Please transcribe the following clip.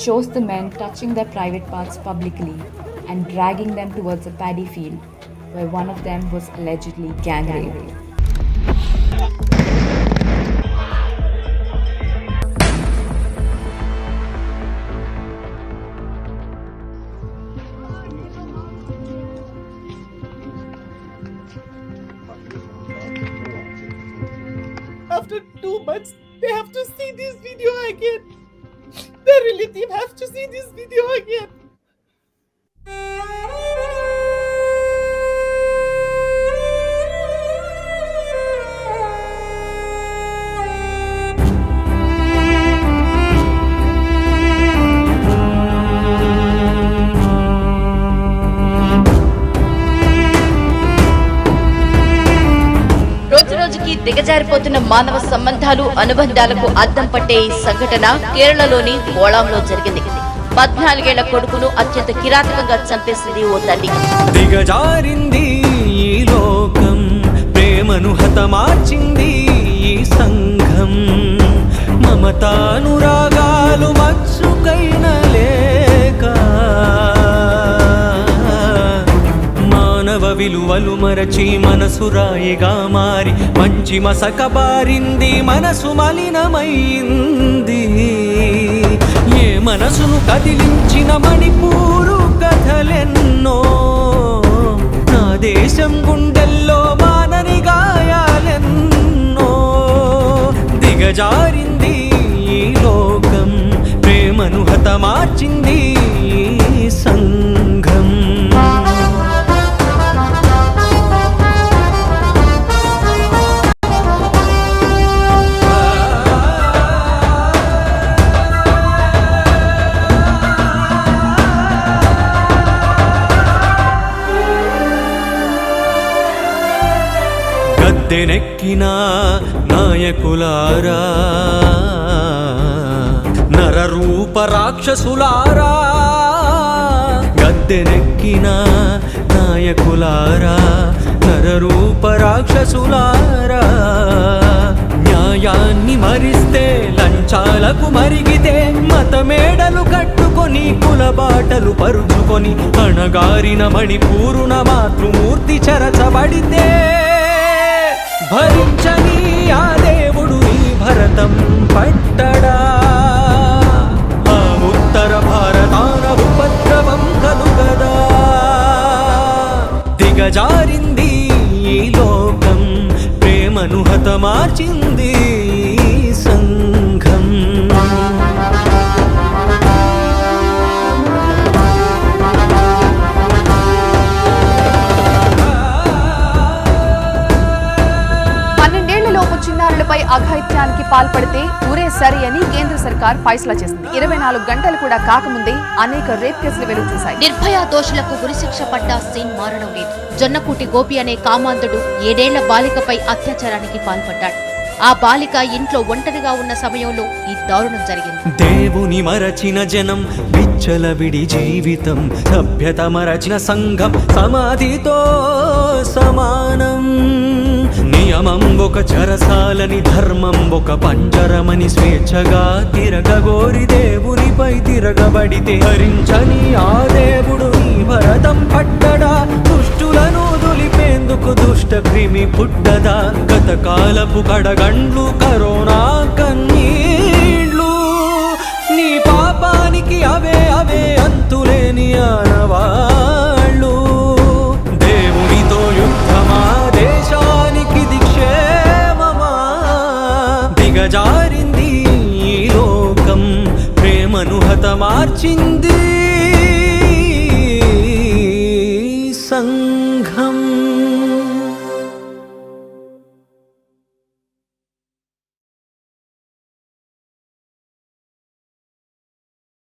shows the men touching their private parts publicly and dragging them towards a paddy field where one of them was allegedly gang raped. After two months, they have to see this video again. The relative have to see this video again. రోజు దిగజారిపోతున్న మానవ సంబంధాలు అనుబంధాలకు అద్దం పట్టే ఈ సంఘటన కేరళలోని కోళంలో జరిగింది. పద్నాలుగేళ్ళ కొడుకును అత్యంత కిరాతకంగా చంపేసింది ఓ తల్లి. దిగజారింది ఈ లోకం ప్రేమను హతమార్చింది ఈ సంఘం. మమతానురా విలువలు మరచి మనసు రాయిగా మారి మంచి మసక బారింది మనసు మలినమైంది. ఏ మనసును కదిలించిన మణిపూరు కథలెన్నో నా దేశం గుండెల్లో మానని గాయాలెన్నో. దిగజారింది ఈ లోకం ప్రేమను హతమార్చింది సంఘ. తెనెక్కిన నాయకులారా నరరూప రాక్షసులారా గద్దెనెక్కిన నాయకులారా నరరూప రాక్షసులారా న్యాయాన్ని మరిస్తే లంచాలకు మరిగితే మతమేడలు కట్టుకొని కులబాటలు పరుచుకొని అణగారిన మణిపూరున మాతృమూర్తి చరచబడితే భరించని ఆ దేవుడు ఈ భరతం పట్టడా? ఆ ఉత్తర భారతాన ఉపద్రవం కలుగదా? దిగజారింది ఈ లోకం ప్రేమను హతమార్చింది అఘాయిత్యానికి పాల్పడితే ఊరే సరి అని కేంద్ర సర్కార్ ఫైసలా చేసింది. ఇరవై నాలుగు గంటలు కూడా కాకముందే అనేక రేప్ కేసులు వెలుగు చూశాయి. నిర్భయ దోషులకు ఉరిశిక్ష పడ్డ సీన్ మారడం లేదు. జొన్నకూటి గోపి అనే కామాంధుడు ఏడేళ్ళ బాలికపై అత్యాచారానికి పాల్పడ్డాడు. ఆ బాలిక ఇంట్లో ఒంటరిగా ఉన్న సమయంలో ఈ దారుణం జరిగింది. దేవుని మరచిన జనం విచ్చలవిడి జీవితం సభ్యత మరచిన సంఘం సమాధితో సమానం. నియమం ఒక చరసాలని ధర్మం ఒక పంచరమని స్వేచ్ఛగా తిరగగోరి దేవునిపై తిరగబడితే హరించని ఆ దేవుడు భరతం పట్టడా దుష్టులను దులిపేందుకు దుష్ట క్రిమి పుట్టదా. గత కాలపు కడగండ్లు కరోనా కన్నీళ్ళు నీ పాపానికి అవే అవే అంతులేని ఆనవాళ్ళు. దేవునితో యుద్ధమా దేశానికి దిక్షేమమా? దిగజారింది ఈ లోకం ప్రేమను హతమార్చింది